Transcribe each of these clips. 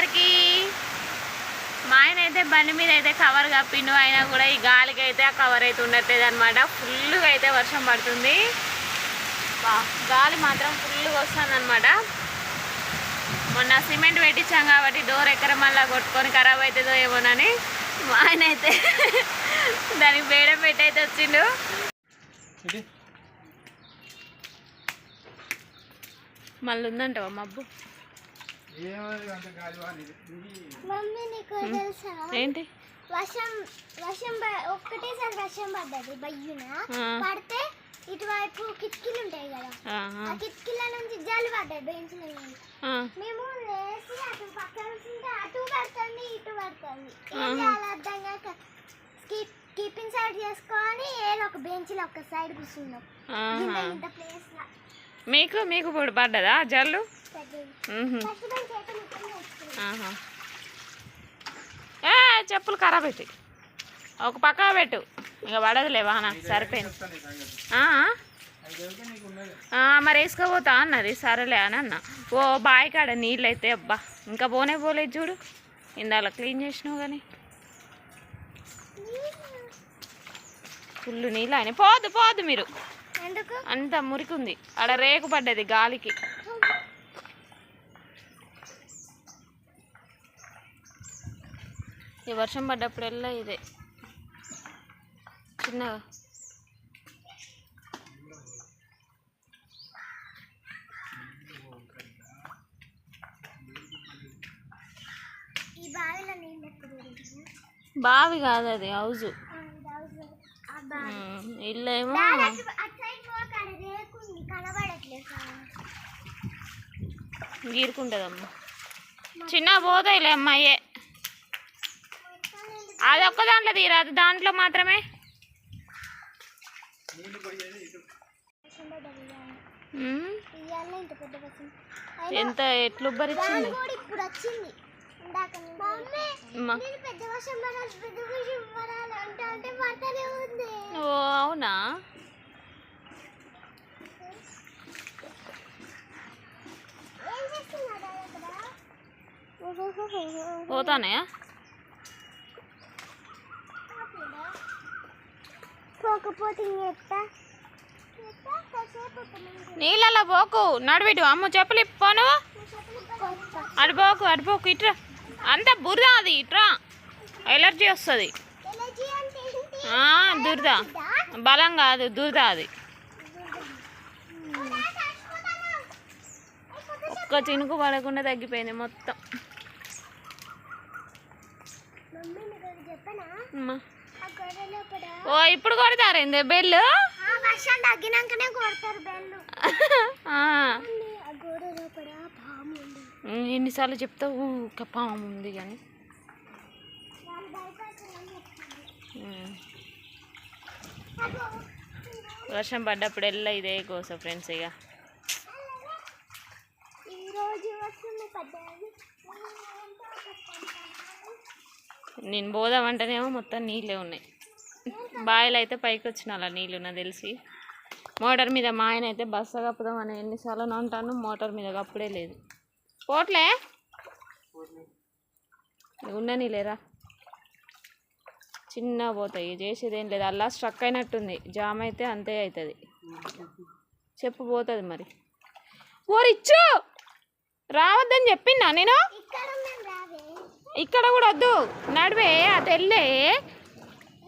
అందరికీ. మా ఆయన అయితే బండి మీద అయితే కవర్ కప్పిండు. అయినా కూడా ఈ గాలికి అయితే ఆ కవర్ అయితే ఉండట్లేదు అనమాట ఫుల్గా అయితే వర్షం పడుతుంది. గాలి మాత్రం ఫుల్గా వస్తుంది అనమాట మొన్న సిమెంట్ పెట్టించాం కాబట్టి డోర్ ఎక్కడ మళ్ళీ కొట్టుకొని ఖరాబ్ అవుతుందో ఏమోనని మా ఆయన అయితే దానికి బేడ పెట్టి అయితే వచ్చిండు. మళ్ళీ ఉందంటావా మబ్బు. ఏంటి వర్షం వర్షం ఒక్కటేసారి వర్షం పడ్డది బయ్యున. పడితే ఇటువైపు కిటికీలు ఉంటాయి కదా. ఆ కిటికీల నుంచి జాలి పడ్డాయి నుంచి ఆ. మేము లేచి అటు పక్కన ఉంటే అటు పడుతుంది ఇటు పడుతుంది ఏం. చేయాలో అర్థం కాక కీప్ కీపింగ్ సైడ్ చేసుకొని ఏదో ఒక బెంచ్లో ఒక సైడ్ కూర్చున్నాం ఇంత ఆహా. మీకు మీకు ఇప్పుడు పడ్డదా జల్లు. ఏ చెప్పులు ఖరాబ్ అవుతాయి ఒక పక్క పెట్టు. ఇక పడదులే వాన సరిపోయింది. మరి వేసుకోపోతా అన్నది. సరేలే అని అన్న. ఓ బావి కాడ నీళ్ళు అయితే అబ్బా. ఇంకా పోనే పోలేదు చూడు. ఇందాల క్లీన్ చేసినావు కానీ ఫుల్ నీళ్ళు ఆయన పోదు పోదు మీరు. అంత మురికి ఉంది ఆడ రేకు పడ్డది గాలికి. ఈ వర్షం పడ్డప్పుడల్లా ఇదే. చిన్నగా? బావి కాదు అది హౌజు ఆ, ఇది అవసరం. ఆ బావి. ఇల్లు ఏమో దాని అటు- అటు సైడ్ పోక ఆడ రేకుంది, కనబడట్లేదు సార్. గీరుకుంటుందమ్మా. చిన్న పోతాయిలే అమ్మాయే. అది ఒక్క దాంట్లో తీరాదు దాంట్లో మాత్రమే? ఎంత ఎట్లు ఉబ్బరిచ్చింది? దాని ఇప్పుడు వచ్చింది ఇందాక మమ్మీ అమ్మా. నేను పెద్ద వర్షం పడాలి పెద్ద వర్షం పడాలి అంటే అంటే పడతానే ఉంది ఓ అవునా ఏం చేస్తున్నాడు అక్కడ పోతానే పోకపోతే ఎత్తా ఎత్తా కాసేపు ఒక నిమిషం. నీళ్ళలో పోకు నడివిటు అమ్మ చెప్పులు ఇప్పాను. అడిపోకు అడిపోకు ఇట్రా అంత బురద అది ఇట్రా ఎలర్జీ వస్తుంది. దురద. బలం కాదు దురద అది. ఒక్క చినుకు పడకుండా తగ్గిపోయింది మొత్తం మమ్మీ నీకు ఒకటి చెప్పనా అమ్మ. ఆ గొర్రె లోపల ఓ ఇప్పుడు కొడతారేంది బెల్లు ఆ వర్షం తగ్గినాకనే కొడతారు బెల్లు ఆ. మమ్మీ, ఆ గోడ లోపల పాము ఉంది. ఉమ్, ఎన్నిసార్లు చెప్తావు? ఊరికే పాము ఉంది కానీ వాళ్ళు వర్షం పడ్డప్పుడల్లా ఇదే కోస ఫ్రెండ్స్ ఇక ఈ రోజు వస్తుంది పడ్డది. నేను పోదామంటేనేమో మొత్తం నీళ్ళే ఉన్నాయి. బాయిలు అయితే పైకి వచ్చిన అలా నీళ్ళు నాకు తెలిసి. మోటార్ మీద మా ఆయన అయితే బస్సు కప్పుదాం అని ఎన్నిసార్లు అంటాను మోటార్ మీద కప్పుడే లేదు. పోట్లే? ఉండని లేరా చిన్న పోతాయి చేసేది ఏం లేదు. అలా స్ట్రక్ అయినట్టుంది జామ్ అయితే అంతే అవుతుంది చెప్పు పోతుంది మరి. ఓరిచ్చు రావద్దని చెప్పిందా నేను? ఇక్కడ కూడా వద్దు. నడివే అటు వెళ్ళే.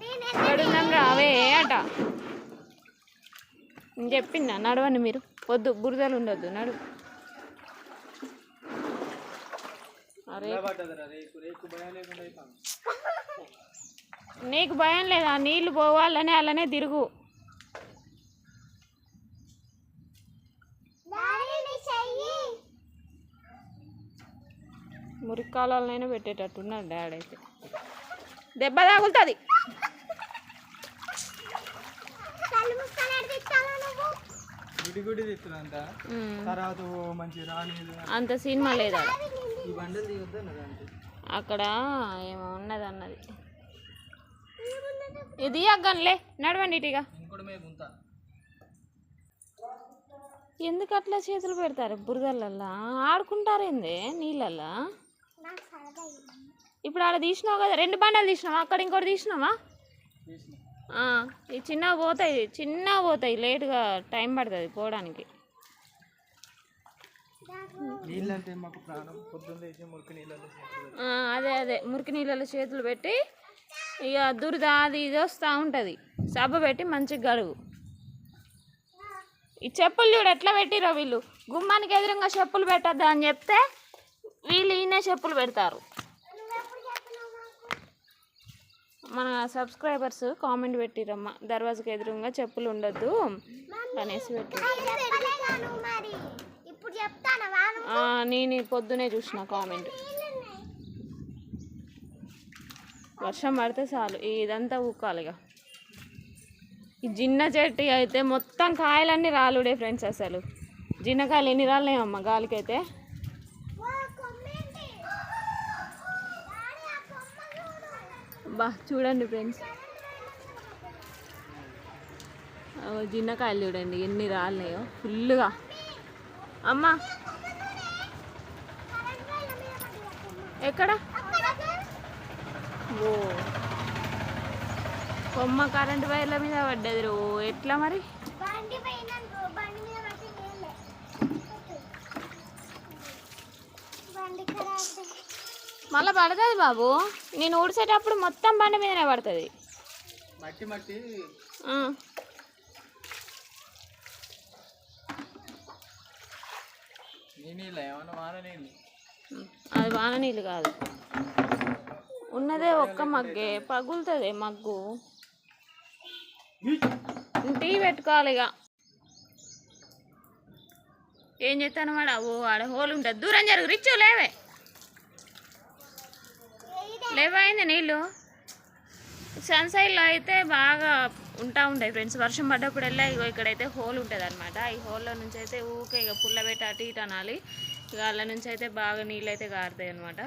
నేను రావే అట. చెప్పిందా? నడవండి మీరు. వద్దు బురదలు ఉండొద్దు. నడు. అరే నీకు భయం లేదా? నీళ్ళు పోవాలని అలానే తిరుగు. మురికి కాలాలనైనా పెట్టేటట్టున్నాడు డాడీ అయితే. దెబ్బ తగులుతుంది. రాణీలు అంత సినిమా లేదా? అక్కడ ఏమో ఉన్నది అన్నది ఇది అగ్గన్లే నడవండి ఇటుగా ఎందుకు అట్లా చేతులు పెడతారు బురదలల్లా? ఆడుకుంటారేంది నీళ్ళల్లా. ఇప్పుడు ఆడ తీసినావు కదా రెండు బండలు తీసినావా? అక్కడ ఇంకోటి తీసినావా? ఈ చిన్నగా పోతాయి చిన్నగా పోతాయి లేటుగా టైం పడుతుంది పోవడానికి. అదే అదే మురికి నీళ్ళలో చేతులు పెట్టి ఇక దురద అది ఇది వస్తూ ఉంటుంది. సబ్బు పెట్టి మంచిగా గడుగు. ఈ చెప్పులు చూడు ఎట్లా పెట్టిరో వీళ్ళు? గుమ్మానికి ఎదురుగా చెప్పులు పెట్టద్దు అని చెప్తే వీళ్ళు ఈయనే చెప్పులు పెడతారు. మన సబ్స్క్రైబర్స్ కామెంట్ పెట్టిరమ్మా. దర్వాజకి ఎదురుగా చెప్పులు ఉండొద్దు. అనేసి పెట్టి. నేను పొద్దునే చూసిన కామెంట్. వర్షం పడితే చాలు ఇదంతా ఊకాలిగా. ఈ జిన్న చెట్టు అయితే మొత్తం కాయలన్నీ రాలుడే ఫ్రెండ్స్ అసలు. జిన్నకాయలు ఎన్ని రాలేమమ్మ గాలికైతే? బా చూడండి ఫ్రెండ్స్. జిన్నకాయలు చూడండి ఎన్ని రాలినాయో ఫుల్గా అమ్మ. ఎక్కడ? ఓ. కొమ్మ కరెంట్ వైర్ల మీద పడ్డది రో ఎట్లా మరి? బండి మళ్ళీ పడుతుంది బాబు. నేను ఊడిసేటప్పుడు మొత్తం బండి మీదనే పడుతుంది. మట్టి మట్టి. అది వాన నీళ్ళు కాదు. ఉన్నదే ఒక్క మగ్గే. పగులుతుంది మగ్గు. టీ పెట్టుకోవాలి ఇక ఏం చేస్తాను వాడు? ఓ ఆడ హోల్ ఉంటుంది. దూరం జరుగు. రిచ్చు లేవే. లేవైంది నీళ్ళు. సన్సైడ్లో అయితే బాగా ఉంటా ఉంటాయి ఫ్రెండ్స్. వర్షం పడ్డప్పుడల్లా ఇగో ఇక్కడైతే హోల్ ఉంటుంది అనమాట ఈ హోల్లో నుంచి అయితే ఊకే ఇక పుల్ల పెట్టి అటు ఇటు అనాలి. ఇక వాళ్ళ నుంచి అయితే బాగా నీళ్ళు అయితే కారుతాయి అనమాట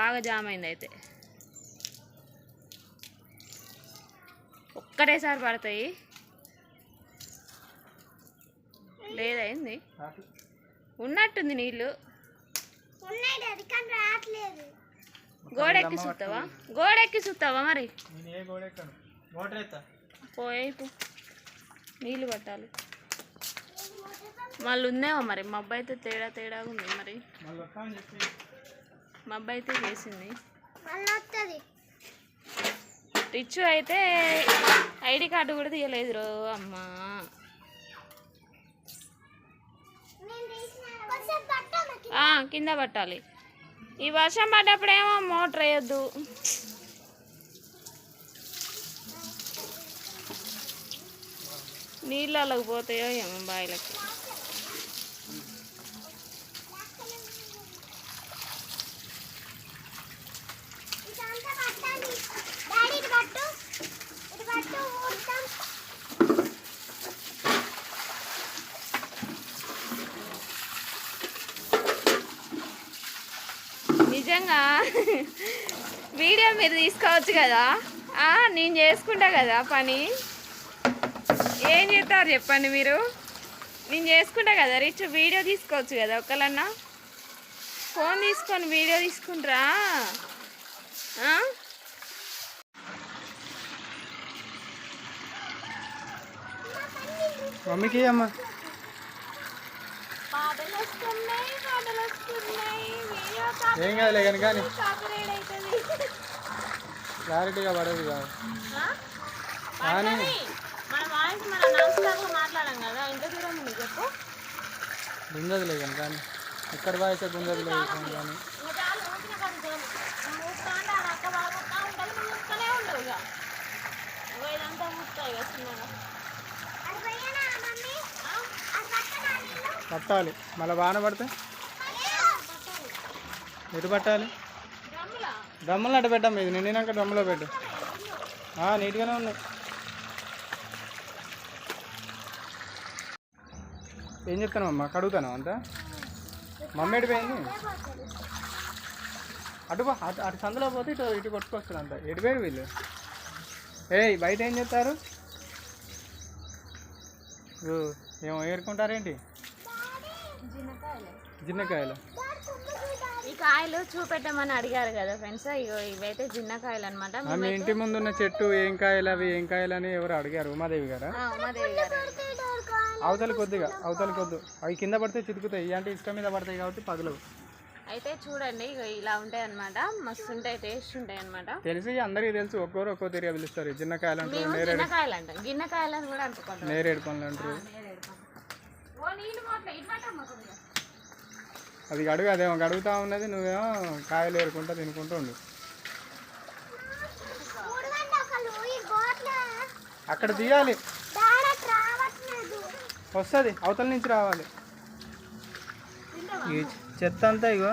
బాగా జామ్ అయింది అయితే. ఒక్కటేసారి పడతాయి. లేదైంది. ఉన్నట్టుంది నీళ్ళు. రావట్లేదు. గోడెక్కి చూస్తావా గోడెక్కి చూస్తావా మరి? నేను ఏ గోడ ఎక్కాను మోటార్ ఎత్తా పోయేపు నీళ్ళు పట్టాలి. మళ్ళీ ఉందేమో మరి? మబ్బు అయితే తేడా తేడాగా ఉంది మరి. చెప్పి. మబ్బు అయితే చేసింది. రిచ్చు అయితే ఐడి కార్డు కూడా తీయలేదు రో అమ్మా. నేను తీసిన. కొంచెం పట్టాను ఆ, కింద పట్టాలి. ఈ వర్షం పడ్డప్పుడేమో మోటార్ వేయద్దు. నీళ్ళలోకి పోతాయో ఏమో బాయిలకి. పట్టు ఇటు పట్టు ఊరుతాం నిజంగా. వీడియో మీరు తీసుకోవచ్చు కదా? నేను చేసుకుంటా కదా పని. ఏం చేస్తారు చెప్పండి మీరు? నేను చేసుకుంటా కదా రిచ్ వీడియో తీసుకోవచ్చు కదా ఒకళ్ళన్నా? ఫోన్ తీసుకొని వీడియో తీసుకుంటారా. మమ్మీకి అమ్మా పాటలు వస్తున్నాయి పాటలు వస్తున్నాయి వీడియో ఏం కాదులే కానీ కానీ. క్లారిటీగా పడదు కాదు. ఆ? కానీ మన వాయిస్ మన నమస్కారంలో మాట్లాడాం కదా ఎంత దూరం ఉంది చెప్పు? గుంజదులే కానీ కానీ. ఎక్కడ వాయిస్ గుంజదులే కానీ ఇదంతా చిన్నగా అది పోయానా మమ్మీ ఆ? అది పట్టనా నీళ్ళు పట్టాలి. మళ్ళీ వాన పడితే? ఎటు పట్టాలి? డ్రమ్ములు అటు పెట్టాం ఇది నిండినాక డ్రమ్ములో పెట్టు. నీట్గానే ఉన్నాయి. ఏం చెప్తాను అమ్మా? కడుగుతాను అంతా? మమ్మీ ఎటు పోయింది? అటు పో, అటు అటు సందులో పోతే ఇటు ఇటు కొట్టుకొస్తారు అంత. ఎటు పోయారు వీళ్ళు? ఏయ్ బయట ఏం చెప్తారు ఓ, ఏమో ఏరుకుంటారేంటి? జిన్నకాయలే. జిన్నకాయలు ఈ కాయలు చూపెట్టమని అడిగారు కదా ఫ్రెండ్స్ ఇగో ఇవైతే చిన్న కాయలు అనమాట మీ ఇంటి ముందు ఉన్న చెట్టు ఏం కాయలు అవి ఏం కాయలు అని ఎవరు అడిగారు? ఉమాదేవి గారా? అవతల కొద్దిగా అవతల కొద్దు. అవి కింద పడితే చితుకుతాయి అంటే ఇసుక మీద పడతాయి కాబట్టి పగులు అయితే చూడండి ఇగో ఇలా ఉంటాయి అనమాట మస్తు ఉంటాయి టేస్ట్ ఉంటాయి అనమాట తెలిసి అందరికీ తెలుసు. ఒక్కొరు ఒక్కో తిరిగి పిలుస్తారు. ఈ చిన్న కాయలు అంటారు మేము చిన్న కాయలు అంటాం. గిన్నె కాయలు అని కూడా అనుకుంటాం నేరేడు పనులు అంటారు ఓ నీళ్ళు మాట్లా ఇట్లా కొద్దిగా అది అడుగు అదేమో అడుగుతా ఉన్నది నువ్వేమో కాయలు ఏరుకుంటా తినుకుంటూ ఉండు. అక్కడ తీయాలి. వస్తుంది అవతల నుంచి రావాలి. ఈ చెత్త అంతా ఇగో.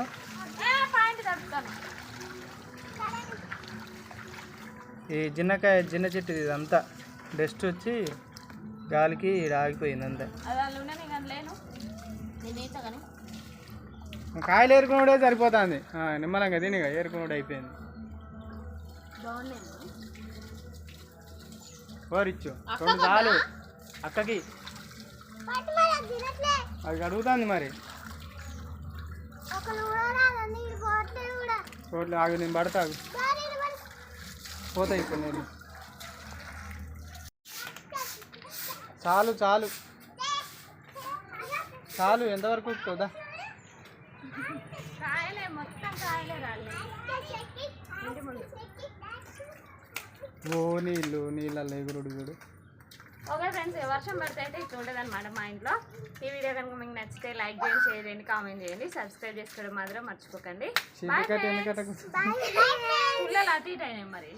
ఏ, పాయింట్ తడుపుతాను. ఈ జిన్నకాయ జిన్న చెట్టు ఇదంతా. డస్ట్ వచ్చి గాలికి ఆగిపోయింది అంతా అది వాళ్ళు ఉండని కానీ లేను నేను ఈత కానీ కాయలు ఏరుకున్నాడే సరిపోతుంది. నిమ్మలంగా తినిగా ఏరుకున్నాడు అయిపోయింది. ఓరిచ్చు రెండు చాలు. అక్కకి. అది అడుగుతుంది మరి. రోడ్లు ఆగు నేను ఇవ్వండి. పోతాయి ఇప్పుడు నేను. చాలు చాలు. చాలు ఎంతవరకు ఎక్కుతుందా కాయలే మొత్తం కాయలే రాలేదు ఓ నీళ్ళు నీళ్ళల్లో ఎగురుడు చూడు. ఓకే ఫ్రెండ్స్ వర్షం పడితే అయితే ఇట్లా ఉంటుంది అనమాట మా ఇంట్లో. ఈ వీడియో కనుక మీకు నచ్చితే లైక్ చేయండి షేర్ చేయండి కామెంట్ చేయండి. సబ్స్క్రైబ్ చేసుకోవడం మాత్రం మర్చిపోకండి. పిల్లలు అటు ఇటు అయినాయి మరి.